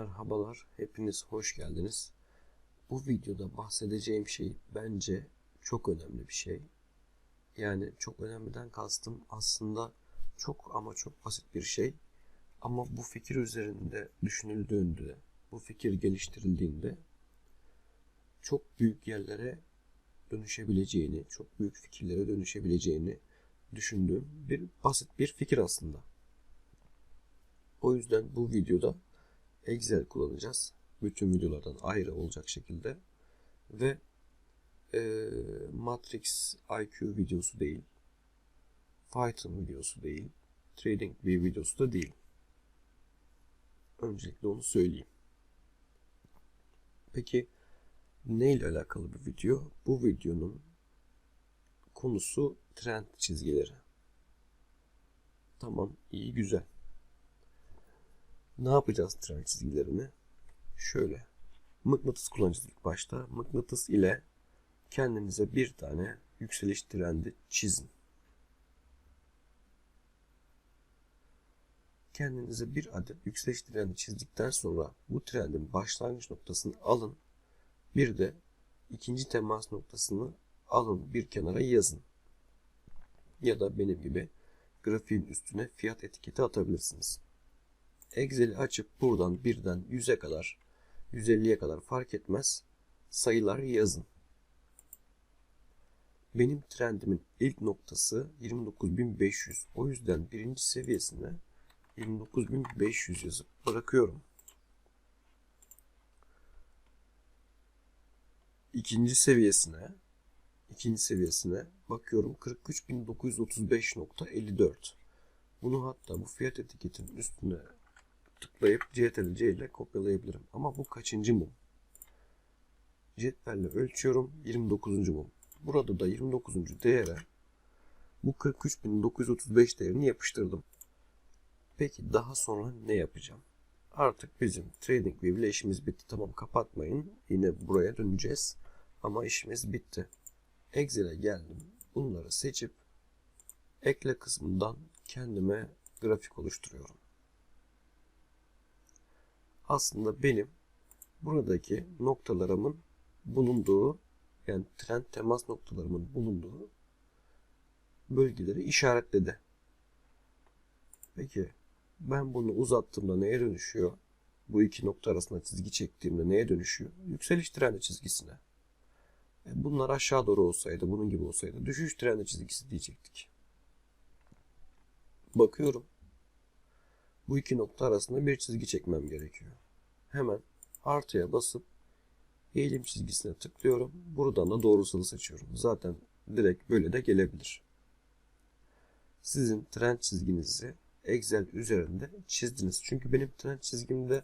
Merhabalar, hepiniz hoş geldiniz. Bu videoda bahsedeceğim şey bence çok önemli bir şey. Yani çok önemliden kastım aslında çok ama çok basit bir şey. Ama bu fikir üzerinde düşünüldüğünde, bu fikir geliştirildiğinde çok büyük yerlere dönüşebileceğini, çok büyük fikirlere dönüşebileceğini düşündüğüm bir basit bir fikir aslında. O yüzden bu videoda Excel kullanacağız. Bütün videolardan ayrı olacak şekilde. Ve e, Matrix IQ videosu değil. Python videosu değil. Trading bir videosu da değil. Öncelikle onu söyleyeyim. Peki ne ile alakalı bir video? Bu videonun konusu trend çizgileri. Tamam, iyi güzel. Ne yapacağız trend çizgilerini? Şöyle. Mıknatıs kullanacağız ilk başta. Mıknatıs ile kendinize bir tane yükseliş trendi çizin. Kendinize bir adet yükseliş trendi çizdikten sonra bu trendin başlangıç noktasını alın. Bir de ikinci temas noktasını alın bir kenara yazın. Ya da benim gibi grafiğin üstüne fiyat etiketi atabilirsiniz. Excel'i açıp buradan birden 100'e kadar 150'ye kadar fark etmez sayılar yazın. Benim trendimin ilk noktası 29.500. O yüzden birinci seviyesine 29.500 yazıp bırakıyorum. İkinci seviyesine ikinci seviyesine bakıyorum 43.935.54. Bunu hatta bu fiyat etiketinin üstüne tıklayıp CTRL C ile kopyalayabilirim. Ama bu kaçıncı mum? Cetvelle ölçüyorum 29. mum. Burada da 29. değere bu 43.935 değerini yapıştırdım. Peki daha sonra ne yapacağım? Artık bizim TradingView ile işimiz bitti. Tamam kapatmayın. Yine buraya döneceğiz. Ama işimiz bitti. Excel'e geldim. Bunları seçip ekle kısmından kendime grafik oluşturuyorum aslında benim buradaki noktalarımın bulunduğu yani trend temas noktalarımın bulunduğu bölgeleri işaretledi. Peki ben bunu uzattığımda neye dönüşüyor? Bu iki nokta arasında çizgi çektiğimde neye dönüşüyor? Yükseliş trendi çizgisine. E bunlar aşağı doğru olsaydı, bunun gibi olsaydı düşüş trendi çizgisi diyecektik. Bakıyorum. Bu iki nokta arasında bir çizgi çekmem gerekiyor. Hemen artıya basıp eğilim çizgisine tıklıyorum. Buradan da doğrusunu seçiyorum. Zaten direkt böyle de gelebilir. Sizin trend çizginizi Excel üzerinde çizdiniz. Çünkü benim trend çizgimde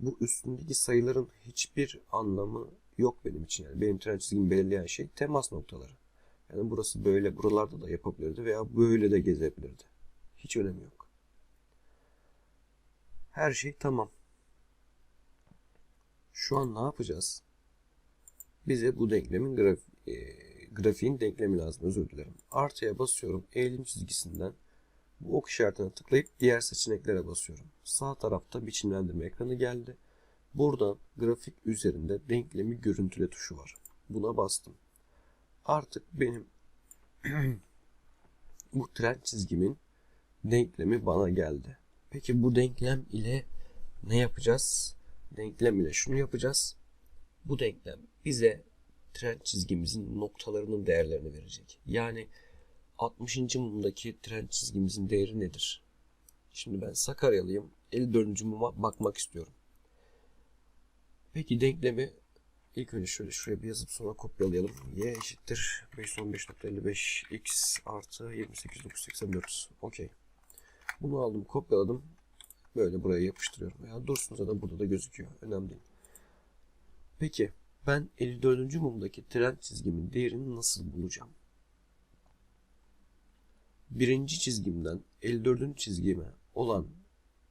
bu üstündeki sayıların hiçbir anlamı yok benim için. Yani benim trend çizgimi belirleyen şey temas noktaları. Yani burası böyle, buralarda da yapabilirdi veya böyle de gezebilirdi. Hiç önemi yok. Her şey tamam. Şu an ne yapacağız? Bize bu denklemin graf e, grafiğin denklemi lazım. Özür dilerim. Artıya basıyorum. Eğilim çizgisinden bu ok işaretine tıklayıp diğer seçeneklere basıyorum. Sağ tarafta biçimlendirme ekranı geldi. Buradan grafik üzerinde denklemi görüntüle tuşu var. Buna bastım. Artık benim bu trend çizgimin denklemi bana geldi. Peki bu denklem ile ne yapacağız? denklem ile şunu yapacağız. Bu denklem bize trend çizgimizin noktalarının değerlerini verecek. Yani 60. mumdaki trend çizgimizin değeri nedir? Şimdi ben Sakaryalıyım. 54. muma bakmak istiyorum. Peki denklemi ilk önce şöyle şuraya bir yazıp sonra kopyalayalım. y eşittir 515.55 x artı 28.984. Okey. Bunu aldım kopyaladım. Böyle buraya yapıştırıyorum. Veya dursun zaten burada da gözüküyor. Önemli değil. Peki ben 54. mumdaki trend çizgimin değerini nasıl bulacağım? Birinci çizgimden 54. çizgime olan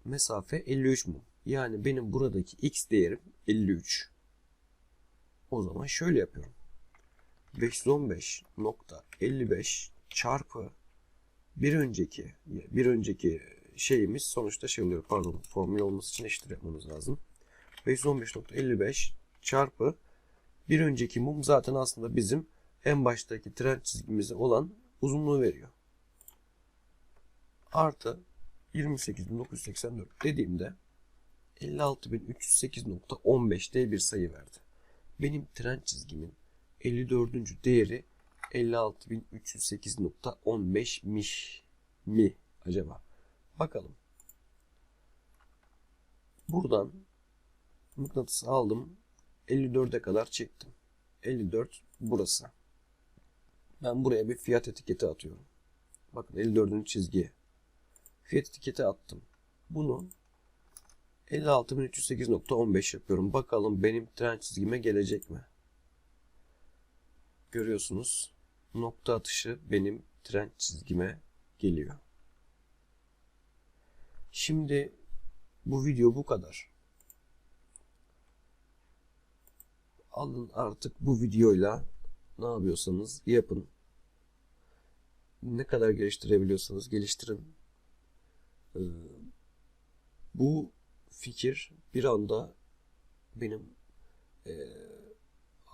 mesafe 53 mum. Yani benim buradaki x değerim 53. O zaman şöyle yapıyorum. 515.55 çarpı bir önceki bir önceki şeyimiz sonuçta şey oluyor pardon formül olması için eşittir yapmamız lazım. ve 115.55 çarpı bir önceki mum zaten aslında bizim en baştaki trend çizgimize olan uzunluğu veriyor. Artı 28.984 dediğimde 56.308.15 diye bir sayı verdi. Benim trend çizgimin 54. değeri 56.308.15'miş mi acaba? Bakalım. Buradan mıknatısı aldım. 54'e kadar çektim. 54 burası. Ben buraya bir fiyat etiketi atıyorum. Bakın 54. çizgiye. Fiyat etiketi attım. Bunu 56.308.15 yapıyorum. Bakalım benim trend çizgime gelecek mi? Görüyorsunuz. Nokta atışı benim trend çizgime geliyor. Şimdi bu video bu kadar. Alın artık bu videoyla ne yapıyorsanız yapın. Ne kadar geliştirebiliyorsanız geliştirin. Ee, bu fikir bir anda benim e,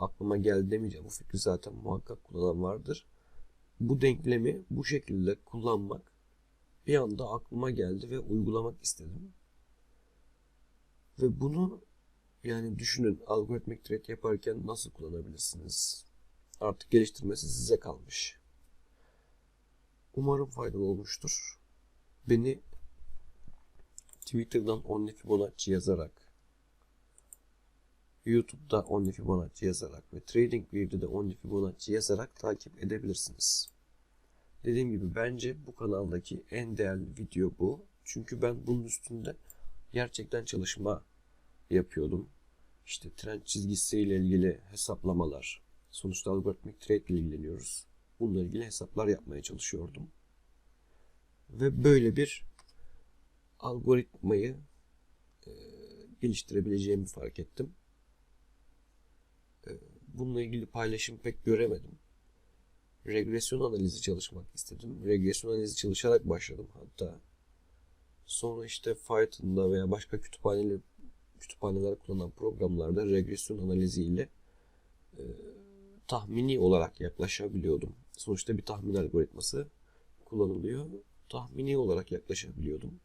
aklıma geldi demeyeceğim. Bu fikri zaten muhakkak kullanan vardır. Bu denklemi bu şekilde kullanmak bir anda aklıma geldi ve uygulamak istedim. Ve bunu yani düşünün algoritmik trade yaparken nasıl kullanabilirsiniz? Artık geliştirmesi size kalmış. Umarım faydalı olmuştur. Beni Twitter'dan Only Fibonacci yazarak, YouTube'da Only Fibonacci yazarak ve TradingView'de de Only Fibonacci yazarak takip edebilirsiniz. Dediğim gibi bence bu kanaldaki en değerli video bu. Çünkü ben bunun üstünde gerçekten çalışma yapıyordum. İşte trend çizgisiyle ilgili hesaplamalar. Sonuçta algoritmik trade ile ilgileniyoruz. Bununla ilgili hesaplar yapmaya çalışıyordum. Ve böyle bir algoritmayı e, geliştirebileceğimi fark ettim. Bununla ilgili paylaşım pek göremedim. Regresyon analizi çalışmak istedim. Regresyon analizi çalışarak başladım hatta. Sonra işte Python'da veya başka kütüphaneler kütüphaneler kullanan programlarda regresyon analizi ile e, tahmini olarak yaklaşabiliyordum. Sonuçta bir tahmin algoritması kullanılıyor. Tahmini olarak yaklaşabiliyordum.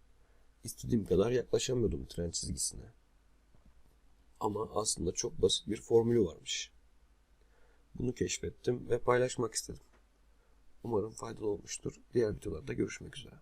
İstediğim kadar yaklaşamıyordum trend çizgisine. Ama aslında çok basit bir formülü varmış. Bunu keşfettim ve paylaşmak istedim. Umarım faydalı olmuştur. Diğer videolarda görüşmek üzere.